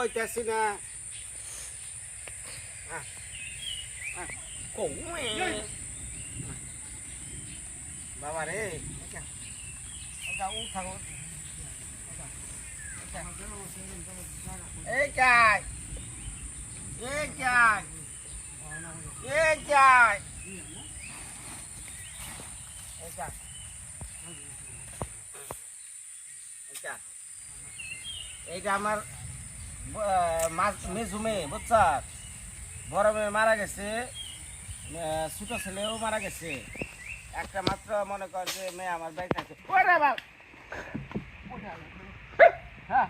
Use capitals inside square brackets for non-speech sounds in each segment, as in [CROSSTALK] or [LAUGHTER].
কইতাছি না বাবা রে এটা এটা উঠাও এই যাই এই যাই এই যাই এই যাই এইটা এইটা আমার মেয়ে বুঝছ? বড় মেয়ে মারা গেছে ছোট ছেলেও মারা গেছে। একটা মাত্র মনে কর যে মেয়ে আমার বাইক আছে। ওরে! হ্যাঁ।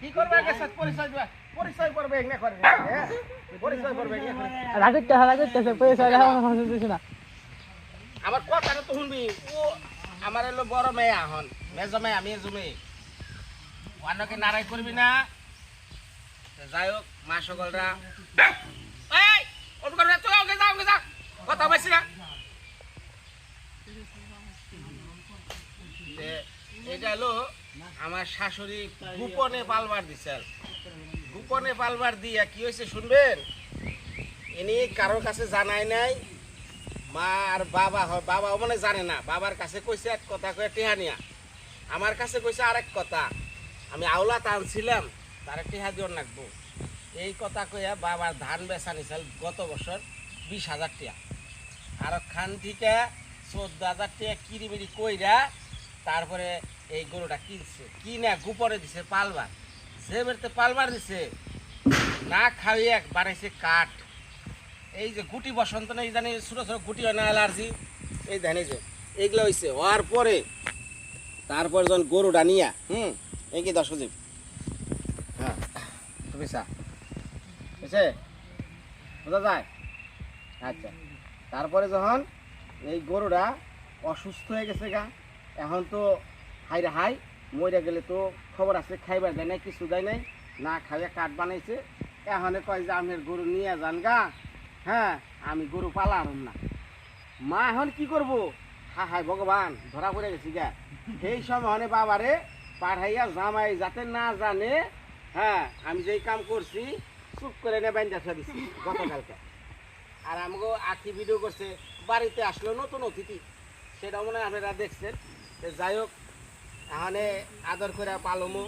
কি করবে পরিচয় পরিচয় করবে হ্যাঁ? পরিচয় করবে। রাগিতে আমার কথাটা তো শুনবি। ও আমার এলো বড় মেয়ে আহন মেজ মেয়ে আমি মেজো মেয়ে। অন্যকে নারাই করবি না। যাই হোক, মা সকলরা। কথা বলছি না। এটা হলো আমার শাশুড়ি গোপনে পালবার দিছে গোপনে পালবার দিয়া কি হয়েছে শুনবেন? ইনি কারোর কাছে জানাই নাই। মা আর বাবা হয় বাবাও মানে জানে না। বাবার কাছে কইছে এক কথা, কয়ে টেহানিয়া আমার কাছে কইছে আরেক কথা। আমি আওলা টানছিলাম তার টেহা দিও নাকবো এই কথা কইয়া বাবার ধান বেচা নিছিল গত বছর বিশ হাজার টিয়া। আর খান থেকে চোদ্দ হাজার টিয়া কিরিমিরি কইরা তারপরে এই গরুটা কিনছে। কিনে গোপরে দিছে, পালবার। যে বেরতে পালবার দিছে, না খাইয়ে বানাইছে কাঠ এই যে গুটি বসন্ত না, এই জানি ছোট ছোট গুটি হয় না, অ্যালার্জি। এই এই যে, এইগুলো হয়েছে হওয়ার পরে, তারপর যখন গরুটা নিয়া হুম, এই কি দশ হ্যাঁ পয়সা বুঝছে বোঝা যায়? আচ্ছা। তারপরে যখন এই গরুটা অসুস্থ হয়ে গেছে গা, এখন তো হাই রে হাই মরে গেলে তো খবর আছে, খাইবার দেয় নাই, কিছু দেয় নাই, না খাইয়ে কাঠ বানাইছে। এখন কয় যে আমের গরু নিয়ে যান গা হ্যাঁ আমি গরু পালাম না। মা এখন কি করব? হা হাই ভগবান, ধরা পড়ে গেছি গা। সেই সময় হনে বাবারে পাঠাইয়া জামাই যাতে না জানে হ্যাঁ আমি যেই কাম করছি, চুপ করে নে বাইন্দা থা দিছি গতকালকে। আর আমাকে আখি ভিডিও করছে, বাড়িতে আসলো নতুন অতিথি। সেটা মনে হয় আপনারা দেখছেন। যাই হোক, এখানে আদর করে পালমো।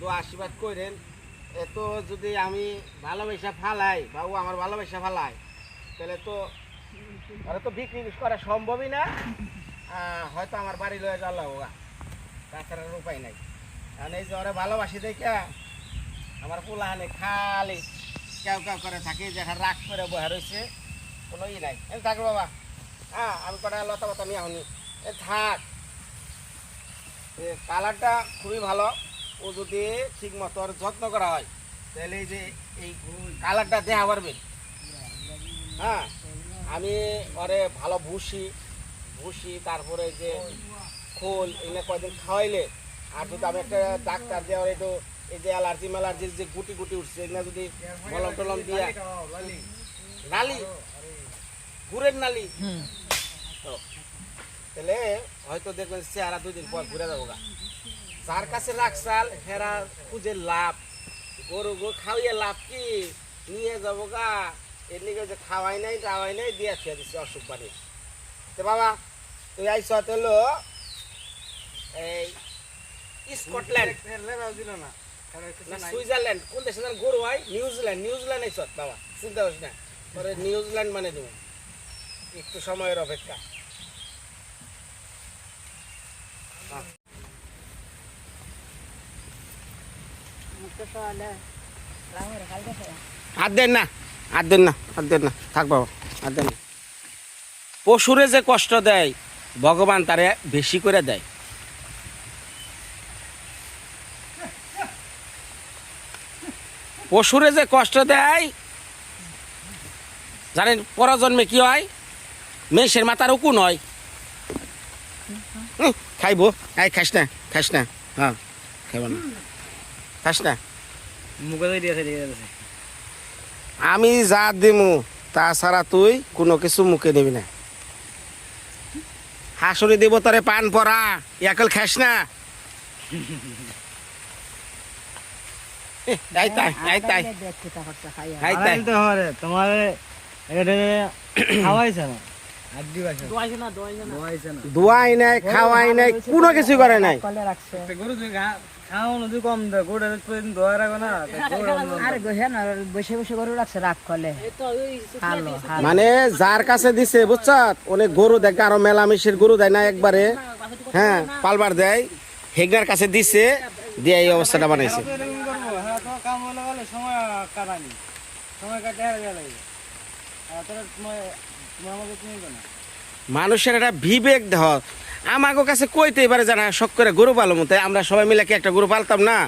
দো আশীর্বাদ করেন এত যদি আমি ভালোবাসা ফালাই বা ও আমার ভালোবাসা ফালাই, তাহলে তো ওরা তো বিক্রি করা সম্ভবই না। হয়তো আমার বাড়ি লয়ে যাওয়া লাগা তাছাড়া উপায় নাই। কারণ এই যে ওরা ভালোবাসি দেখে আমার পোলাহানে খালি কেউ কেউ করে থাকে, যে রাগ করে বহে রয়েছে। কোনো ই নাই। এ থাক বাবা। হ্যাঁ আমি কটা লতা পাতা নিয়ে আহনি। এ থাক। কালারটা খুবই ভালো। ও যদি ঠিক মতো ওর যত্ন করা হয় তাহলে এই যে এই কালারটা দেখা পারবেন হ্যাঁ আমি ওরে ভালো ভুসি ভুসি তারপরে যে খোল এগুলো কয়দিন খাওয়াইলে আর যদি আমি একটা ডাক্তার দিয়ে ওর একটু এই যে অ্যালার্জি ম্যালার্জির যে গুটি গুটি উঠছে এগুলো যদি মলম টলম দিয়ে নালি গুড়ের নালি। তো তাহলে হয়তো দেখবেন চেহারা দুই দিন পর ঘুরে যাব গা। যার কাছে রাখছাল হেরা খুঁজে লাভ। গরু গো খাওয়াইয়ে লাভ কি? নিয়ে যাব গা। এর নিকে যে খাওয়াই নাই টাওয়াই নাই, দিয়ে খেয়ে দিচ্ছে অসুখ বাড়ি তো বাবা, তুই আইস হলো এই স্কটল্যান্ড। না, সুইজারল্যান্ড। কোন দেশে যেন গরু হয়? নিউজিল্যান্ড। নিউজিল্যান্ড আইস বাবা, চিন্তা করিস না। পরে নিউজিল্যান্ড মানে দেবো। একটু সময়ের অপেক্ষা। দেন না দেন না দেন না। পশুরে যে কষ্ট দেয়, ভগবান তারে বেশি করে দেয়। পশুরে যে কষ্ট দেয়, জানেন, পরজন্মে কি হয়? মেষের মাথার উকুন হয়। খাইবো। এই খাইস না খাইস না। হ্যাঁ খাইব না। খাইস না। আমি যা দিমু তাছাড়া তুই কোনো কিছু মুখে নিবি না। হাসুরি দিব তোরে পান পরা ইয়াকল খাস না। এহ, আই তাই আই তাই তাই। তোমার খাওয়াইছে না? আড্ডি বাসা। দোয়াইছে না দোয়াইছে না। ধোয়াই নাই খাওয়াই নাই কোনো কিছু করে নাই। একটা গরু তুমি ঘা- খাওয়ানো তুই কম দে গরুটা প্রতিদিন ধোয়া রাখো না তা গরু অন্য আরে গোহে না বসে বসে গরু রাখছে রাগ করলে হালো হালো। মানে যার কাছে দিছে বুঝছ অনেক গরু দেখে আরও মেলামেশির গরু দেয় না একবারে? হ্যাঁ পালবার দেয়। হেগনার কাছে দিছে দিয়ে এই অবস্থাটা বানাইছে। হ্যাঁ সময় কাটানি। সময় মানুষের একটা বিবেক দেহ। আমাকে কাছে কইতে এবারে জানা, শখ করে গরু পালো মতো আমরা সবাই মিলে কি একটা গরু পালতাম না?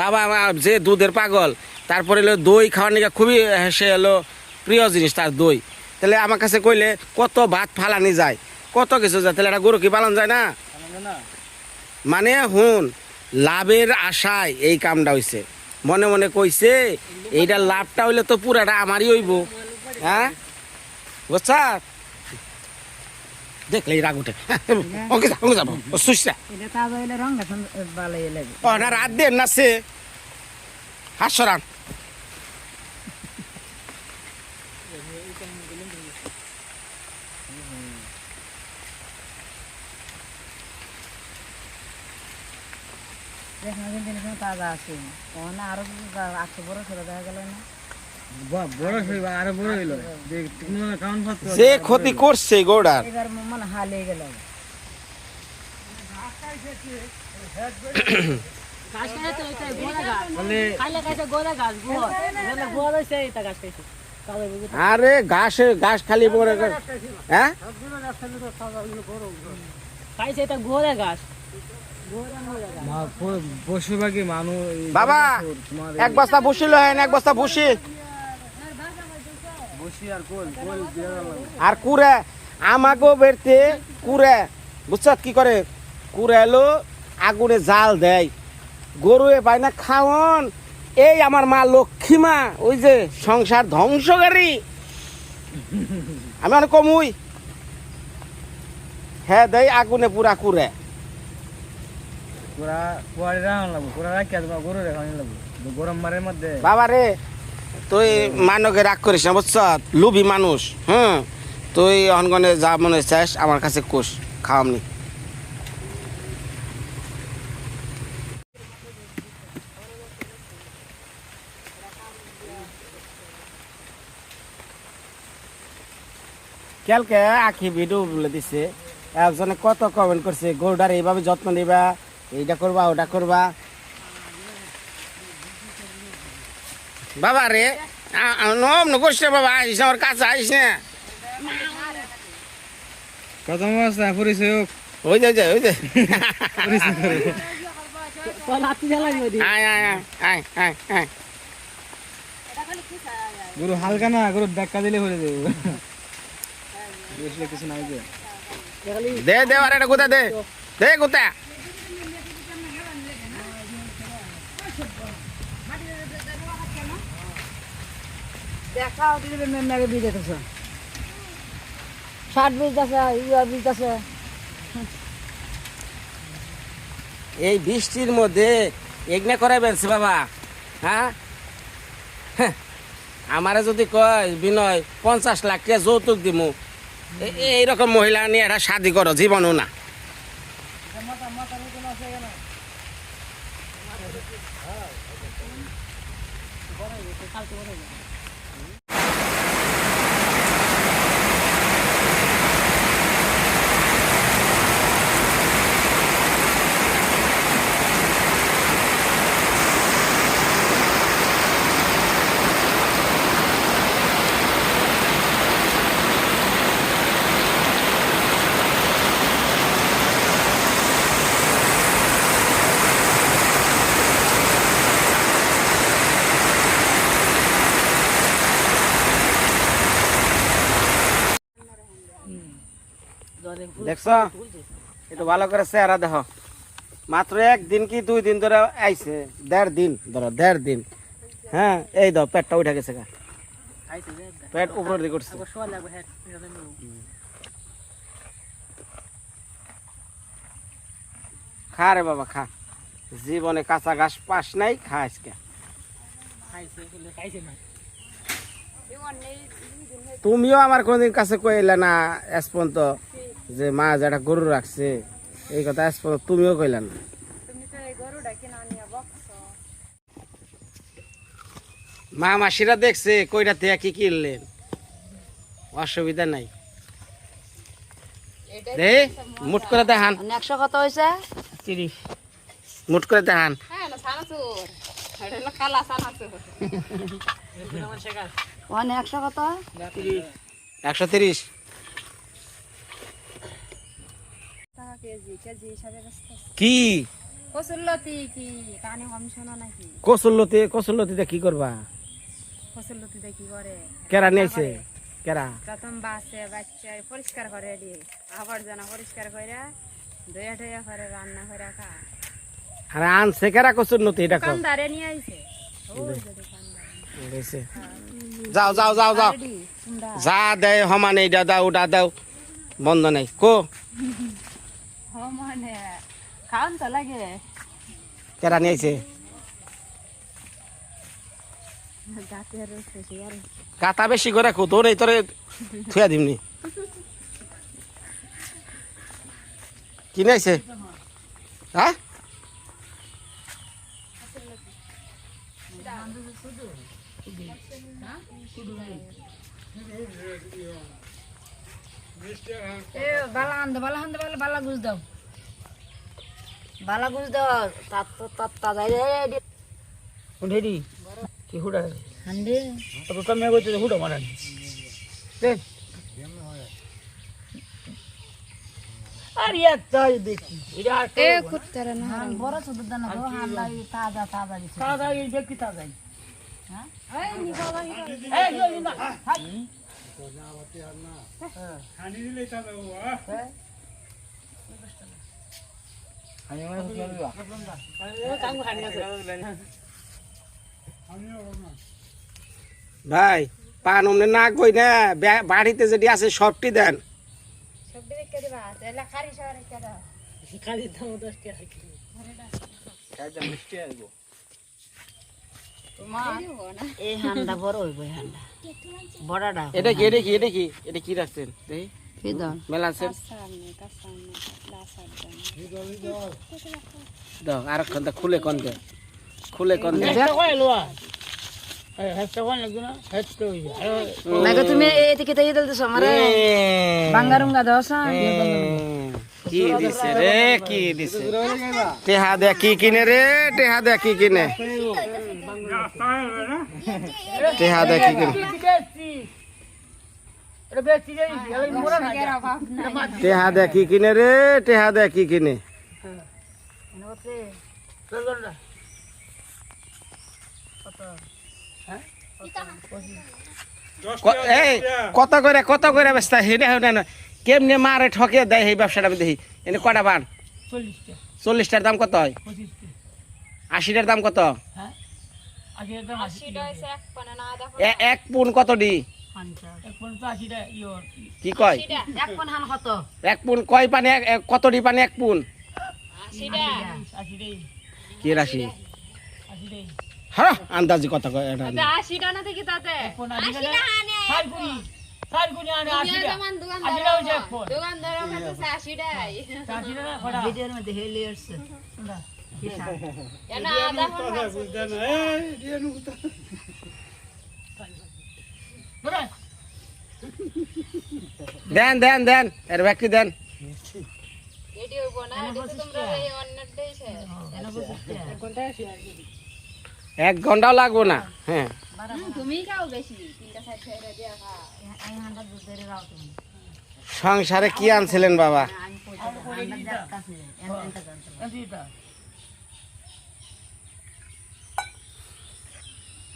বাবা আমার যে দুধের পাগল, তারপরে হলো দই খাওয়ার নিকা খুবই সে হলো প্রিয় জিনিস, তার দই। তাহলে আমার কাছে কইলে কত ভাত ফালানি যায়, কত কিছু যায়, তাহলে একটা গরু কি পালন যায় না? না মানে হুন, লাভের আশায় এই কামটা হইছে। মনে মনে কইছে এইটা লাভটা হইলে তো পুরাটা আমারই হইব। হ্যাঁ? বুঝছা দেখলে রাগ উঠে ওকে যা ওকে যাব ও সুসরা। ও না রাত দিয়ে নাচে হাসরান দেখুন কিন্তু তাজা আছে ওখানে আরও একশো বড় ছিল দেখা গেল না। যে ক্ষতি করছে গৌড়ার। মানে হালে গেল বলে আরে ঘাসে ঘাস খালি পরে হ্যাঁ? মা- প- পশু পাখি মানুষ বাবা এক বস্তা বসিল হয় এক বস্তা বসি বসি আর কুড়ে আমাকেও বেরতে কুড়ে। বুঝছ কি করে? কুড়ে এলো আগুনে জাল দেয়। গরুয়ে পায় না খাওয়ন এই আমার মা লক্ষ্মী মা ওই যে সংসার ধ্বংসকারী। আমি অনেক কমুই হ্যাঁ দেয় আগুনে পুরা মধ্যে। বাবা রে তুই মানকে রাগ করিস না, বুঝছ? লুবি মানুষ, হুম? তুই অনগনে যা মনে চাস আমার কাছে কোষ, খাওয়ামনি। কালকে আখি ভিডিও বলে দিছে, একজনে কত কমেন্ট করছে, গরুটার এইভাবে যত্ন নিবা, এইটা করবা, ওটা করবা। বাবা রে নম না বাবা আইস না, আমার কাছে আইস না। প্রথম অবস্থা পরিচয় হোক ওই যে ওই যে, গরু হালকা না গরু ধাক্কা দিলে হয়ে যাবে কিছু নাই দে দে আর এটা কোথা দে। দে কোথা দেখা দিলে মেম্বারে বীজ দেখেছ ষাট বীজ আছে বীজ আছে এই বৃষ্টির মধ্যে এগনে করে বেলছে বাবা। হ্যাঁ? হ্যাঁ, আমারে যদি কয় বিনয় পঞ্চাশ লাখ টাকা যৌতুক দিমু। এইরকম মহিলা নিয়ে একটা শাদি করো জীবনও না। দেখছ? একটু ভালো করে চেহারা দেখো। মাত্র একদিন কি দুই দিন ধরে আইছে? দেড় দিন ধরো, দেড় দিন। হ্যাঁ এই দাও পেটটা উঠে গেছে গা। পেট উপর দিকে উঠছে। খা রে বাবা, খা। জীবনে কাঁচা ঘাস পাস নাই, খা আজকে। তুমিও আমার কোনদিন কাছে কইলে না, এস পর্যন্ত যে মা যেটা গরু রাখছে এই কথা এস তুমিও কইলে না। মা মাসিরা দেখছে কইটা থেকে কি কিনলেন? অসুবিধা নাই। মুট করে দেখান। একশো কত হয়েছে তিরিশ। মুট করে দেখান। হ্যাঁ [LAUGHS] একশো কত? একশো তিরিশ টাকা কেজি কেজি হিসাবে কি? কসুল্লতি কি? কানে কম শোনো নাকি? কসুল্লতি কসুল্লতিতে কি করবা? কসুল্লতিতে কি করে? কেরা নিয়েছে? কেরা? প্রথম বাসে বাচ্চা পরিষ্কার করে দিয়ে আবর্জনা পরিষ্কার করে ধুয়ে ধুয়ে করে রান্না করে খা। আরে আনছে কেরা কসুল্লতি এটা কম দোকানদারে নিয়ে আইছে। যাও যাও যাও যাও। যা দেয় সমানে এটা দাও ওটা দাও। বন্ধ নাই। কো? কেরা নিয়েছে কাতা বেশি করে কো তোর এই তোরে থুয়া দিমনি কি নাইছে হ্যাঁ এ বালা আনতে বালা আনতে বালা বালা গুজ দাও। বালা গুজ দাও তাত তাত তাজা রে উঠেরি কি হুড়া হান্ডে। তো তুমি কইতে হুড়া মারান দেখ আর ইয়ার তাই দেখি। এটা এ কুত্তারে না। বড় ছোট দানা তো হান্ডা তাজা তাজা তাজা এই তাজাই। হ্যাঁ? এই নিবাবা এই এই না। ভাই পান অমনে না কই না বাড়িতে যেটি আছে সবটি দেন। সবটি দিবা এলা খারি সব রেখে দাও খালি দাম দশ টাকা এই হান্ডা বড় হইব হান্ডা বড়টা এটা কি এটা কি এটা কি এটা কি রাখছেন দেখি খুলে কোন দে। খুলে কোন দে। তুমি এদিকে তাই দিলতেছ আমারে। বাঙ্গারুঙ্গা কি দিছে রে কি দিছে? টেহা কি কিনে রে টেহা দে কি কিনে? টেহা দে কি কিনে টেহা রে টেহা দে কি কিনে কত করে কত করে ব্যস্ত হেডে হেডে না কেমনে মারে ঠকে দেয় এই ব্যবসাটা আমি দেখি। এনে কটা বান চল্লিশটা চল্লিশটার দাম কত হয়? আশিটার দাম কত? হ্যাঁ? এক পুন কত ডি কি কয়? এক কোন হান এক পুন কয় পানি কত ডি পানি এক পুন? কি রাশি? হ্যাঁ আন্দাজি কত কয় দোকানদার [LAUGHS] দেন দেন দেন এর ব্যক্তি দেন। এক ঘন্টাও লাগবো না হ্যাঁ। সংসারে কি আনছিলেন বাবা আমি পয়সা হান্ডা যাক কাছে এনটা জানতে আশিটা গাছ লাগাইলে ভালো আছে না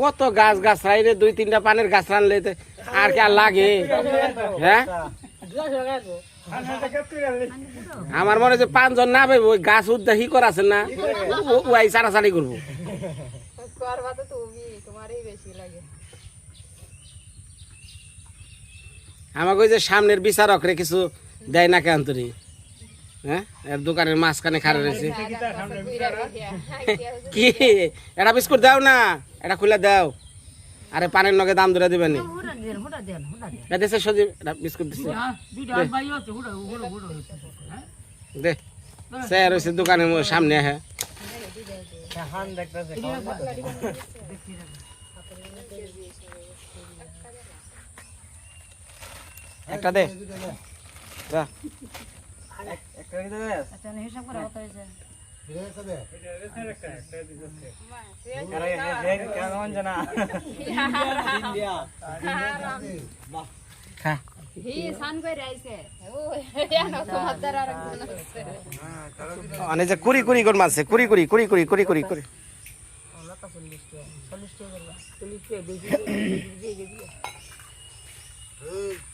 কত গাছ গাছ রাইলে দুই তিনটা পানের গাছ রানলে আর কি আর লাগে? হ্যাঁ? আমার মনে হচ্ছে পাঁচজন না পাইব, ওই গাছ উদ্যাহি করাছেন না? ওই চারাচারি করব। তোমারই বেশি লাগে। আমাকে ওই যে সামনের বিচারক রে কিছু দেয় না কেন তুই হ্যাঁ দোকানের মাঝখানে খাড়া রয়েছে। কি? এটা বিস্কুট দাও না, এটা খুলে দাও। আরে পানের নগে দাম ধরে দিবেনি। দেশে এটা বিস্কুট দিছে। দে। সে রয়েছে দোকানের সামনে হ্যাঁ হান দেখতেছে একটা দে যা। একটা দিতে দেস কেমন জানা খা হি সান কই রাইছে ও এনো তোমার দ্বারা আর কোন আছে। অনেক যে কুড়ি কুড়ি করে মারছে কুড়ি কুড়ি কুড়ি কুড়ি কুড়ি কুড়ি কুড়ি। এটা শেষ [COUGHS]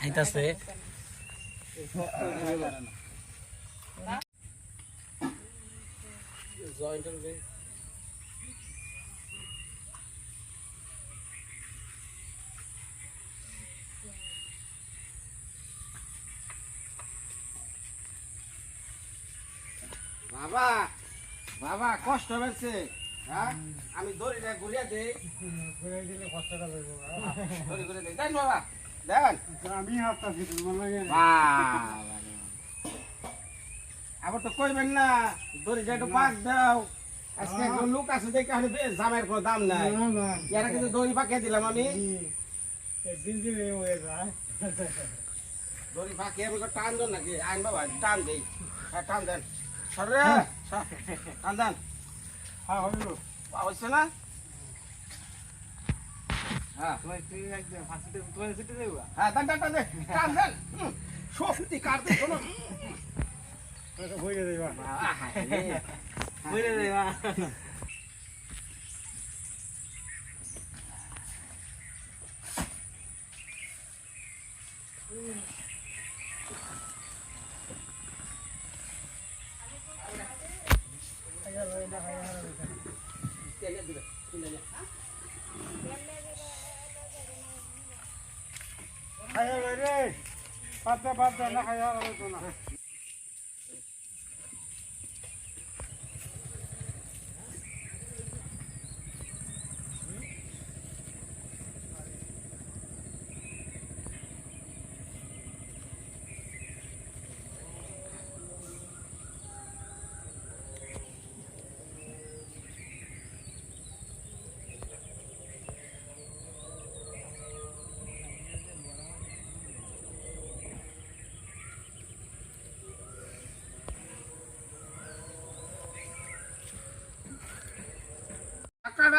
খাইতাছে। বাবা বাবা কষ্ট হয়েছে। হ্যাঁ? আমি দড়িটা ঘুরিয়ে দেই। দড়ি ঘুরিয়ে দেই। দেন বাবা দেন। আমি হাতটা বাবা রে। আবার তো কইবেন না দড়িটা একটু পাক দাও আজকে একজন লোক আছে দেখে আমি জামের কোনো দাম নাই। এরা কিন্তু দড়ি পাকিয়ে দিলাম আমি। হয়ে দড়ি পাকিয়ে আমি টান দেন নাকি? আইন বাবা টান দেই। হ্যাঁ টান দেন। সরে। টান দেন। হ্যাঁ হলো হচ্ছে না? হ্যাঁ। তোমার তুই একদম ফাঁসিতে তোমার সিটে দেবো হ্যাঁ টান টান টান দে টান দেন হুম, শক্তি কাটতে শোনো হয়ে দেবা আহা, রে। হয়ে দেবা খাইয়া রে পাতা পাতা না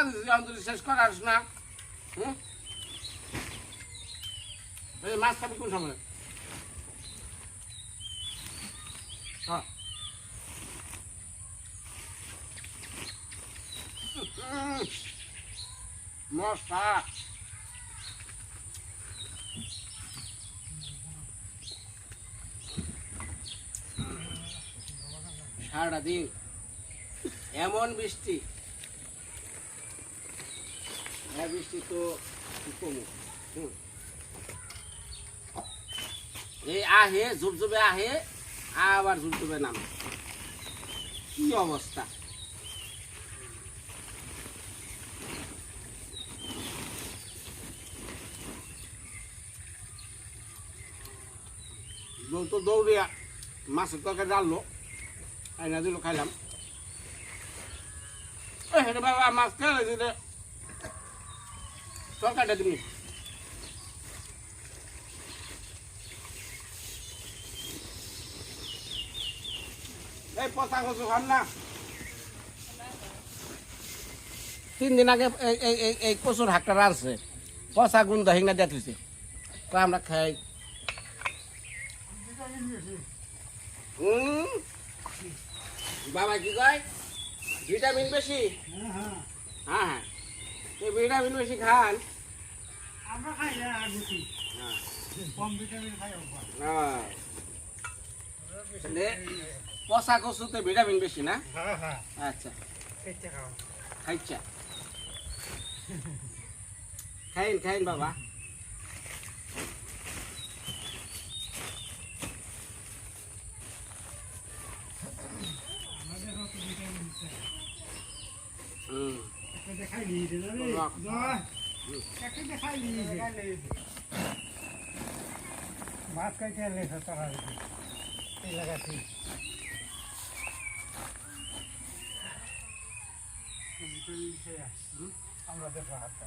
না অন্তরি শেষ করাস না। হুম? এই মাছ খাবি কোন সময়? হ্যাঁ। মশা। দিন এমন বৃষ্টি বৃষ্টি তো কমু এই আহে ঝুপঝুপে আহে আবার ঝুপঝুপে নামে কি অবস্থা তো দৌড়িয়া মাছের তরকারি ডাললো আইনা দিল খাইলাম বাবা মাছ খেয়ে এই পচা কচু খান না। তিন দিন আগে এই এই কচুর হাকটা রাঁধছে। পচা গুণ হিংনা দিয়ে থুইছে। তো আমরা খাই। বাবা কি কয়? ভিটামিন বেশি? হ্যাঁ হ্যাঁ। ভিটামিন বেশি খান। পচা কচুতে ভিটামিন বেশি না হ্যাঁ হ্যাঁ আচ্ছা খেতে খাও খাইছা খাইন খাইন বাবা আমাদের কত ভিটামিন আছে হুম একটা দেখাই নিয়েছে না রে বাহ। জয় একটা দেখাই নিয়েছে ভাত খাইতে এলে সত্তর হয়েছে এই লাগাচ্ছি আমরা দেখো হাত